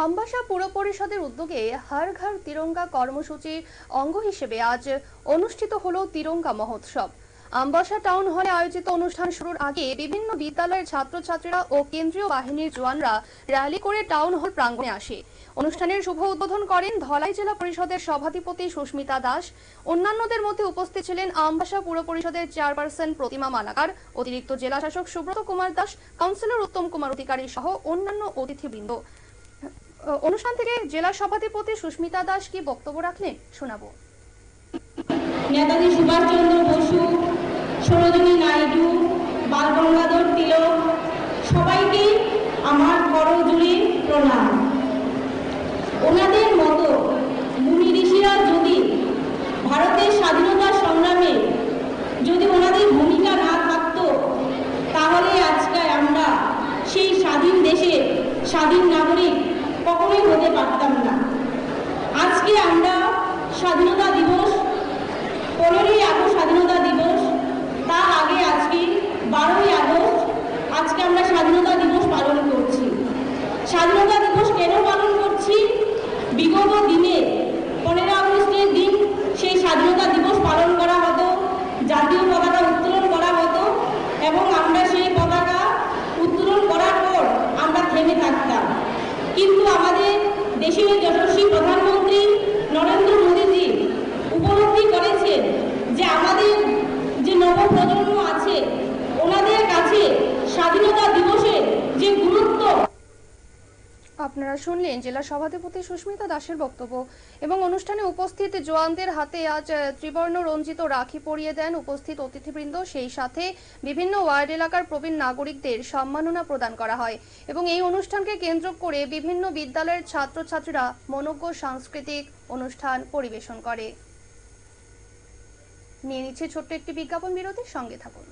আমবাসা পুর পরিষদের উদ্যোগে হর ঘর তিরঙ্গা কর্মসূচির অঙ্গ হিসেবে আজ অনুষ্ঠিত হল তিরঙ্গা মহোৎসব। আমবাসা টাউন হলে আয়োজিত অনুষ্ঠান শুরুর আগে বিভিন্ন বিদ্যালয়ের ছাত্রছাত্রীরা ও কেন্দ্রীয় বাহিনীর জওয়ানরা র্যালি করে টাউন হল প্রাঙ্গণে আসে। অনুষ্ঠানের শুভ উদ্বোধন করেন ধলাই জেলা পরিষদের সভাধিপতি সুস্মিতা দাস। অন্যান্যদের মধ্যে উপস্থিত ছিলেন আমবাসা পুর পরিষদের চেয়ারপারসন প্রতিমা মালাকার, অতিরিক্ত জেলা শাসক সুব্রত কুমার দাস, কাউন্সিলর উত্তম কুমার অধিকারী সহ অন্যান্য অতিথিবৃন্দ। অনুষ্ঠান থেকে জেলা সভাধিপতি সুস্মিতা দাস কি বক্তব্য রাখলেন? শোনাবো। নেতাজি সুভাষচন্দ্র বসু, সরোজিনী নাইডু, বালগঙ্গাধর তিলক সবাইকে আমার করজুড়ে প্রণাম। ওনাদের মতো মুনি ঋষিরা যদি ভারতের স্বাধীনতা সংগ্রামে যদি ওনাদের ভূমিকা না থাকতো, তাহলে আজকে আমরা সেই স্বাধীন দেশের স্বাধীন নাগরিক কখনোই হতে পারতাম না। আজকে আমরা স্বাধীনতা দিবস, পনেরোই আগস্ট স্বাধীনতা দিবস, তার আগে আজকে বারোই আগস্ট, আজকে আমরা স্বাধীনতা দিবস পালন করছি। স্বাধীনতা দিবস কেন পালন করছি? বিগত দিনে পনেরো আগস্টের দিন সেই স্বাধীনতা দিবস পালন করা হতো জাতীয় পতাকা উত্তোলন করা হতো এবং আমরা সেই পতাকা উত্তোলন করার পর আমরা থেমে থাকতাম কিন্তু দেশের যশস্বী প্রধানমন্ত্রী নরেন্দ্র মোদীজি উপলব্ধি করেছেন যে আমাদের যে নবপ্রজন্ম আছে, ওনাদের কাছে স্বাধীনতা দিবসের আপনারা শুনলেন জেলা সভাধিপতি সুস্মিতা দাসের বক্তব্য এবং অনুষ্ঠানে উপস্থিত জোয়ানদের হাতে আজ ত্রিবর্ণ রঞ্জিত রাখি পরিয়ে দেন উপস্থিত অতিথিবৃন্দ। সেই সাথে বিভিন্ন ওয়ার্ড এলাকার প্রবীণ নাগরিকদের সম্মাননা প্রদান করা হয় এবং এই অনুষ্ঠানকে কেন্দ্র করে বিভিন্ন বিদ্যালয়ের ছাত্রছাত্রীরা মনোজ্ঞ সাংস্কৃতিক অনুষ্ঠান পরিবেশন করে। নিয়ে নিচ্ছে ছোট্ট একটি বিজ্ঞাপন বিরতির সঙ্গে থাকুন।